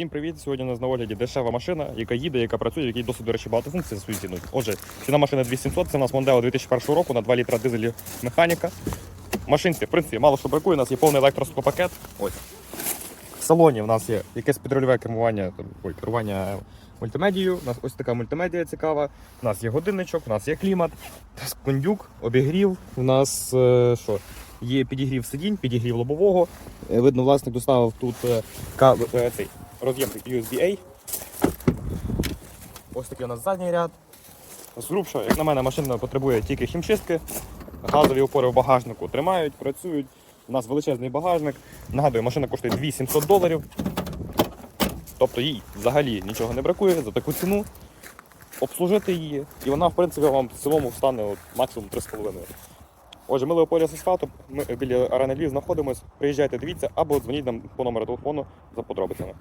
Всім привіт! Сьогодні у нас на огляді дешева машина, яка їде, яка працює, якій досить, до речі, багато функцій за свою ціну. Отже, ціна машини 2700, це у нас Мондео 2001 року на 2 літра дизелі механіка. Машинці, в принципі, мало що бракує, у нас є повний електросклопакет. Ось. В салоні в нас є якесь підрольове кермування, ой, керування мультимедією. У нас ось така мультимедія цікава. У нас є годинничок, у нас є клімат, у кондюк, обігрів. У нас е, що? Є підігрів сидінь, підігрів лобового. Е, Видно, власник доставив тут е, цей роз'єм USB-A. Ось такий у нас задній ряд. Зрубша, як на мене, машина потребує тільки хімчистки. Газові опори в багажнику тримають, працюють. У нас величезний багажник. Нагадую, машина коштує 2700 доларів. Тобто їй взагалі нічого не бракує за таку ціну. Обслужити її, і вона, в принципі, вам в цілому стане от, максимум 3,5. Отже, ми Леопольда з асфальту, ми біля арени Львів знаходимось. Приїжджайте, дивіться, або дзвоніть нам по номеру телефону за подробицями.